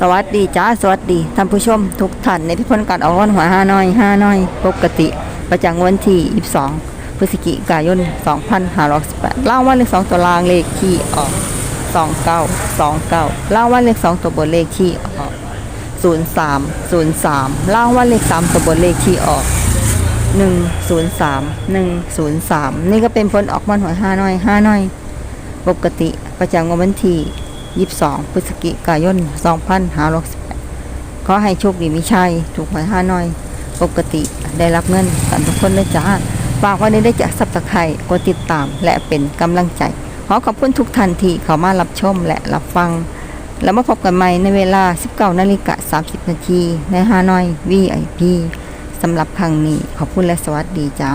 สวัสดีจ้าสวัสดีท่านผู้ชมทุกท่านในที่พ้นการออกวันหัวห้าน้อยห้าน้อยปกติ ประจำวันที่ 22 พฤศจิกายน 2518ล่างวันเลข2ตัวรางเลขที่ออก 29 29ล่างวันเลข2ตัวบนเลขที่ออก 03 03ล่างวันเลข3ตัวบนเลขที่ออก103 103 นี่ก็เป็นผลออกวันหัวห้าน้อยห้าน้อย ปกติประจำวันที่22พฤศจิกายน2568ขอให้โชคดีมิชัย ถูกหวยห้าน้อย ปกติได้รับเงินกันทุกคนเลยจ้าฝากไว้ได้จากสับสไครกดติดตามและเป็นกำลังใจ ขอขอบคุณทุกท่านที่เข้ามารับชมและรับฟัง แล้วมาพบกันใหม่ในเวลา 19นาฬิกา30 นาทีในฮานอย VIP สำหรับครั้งนี้ขอบคุณและสวัสดีจ้า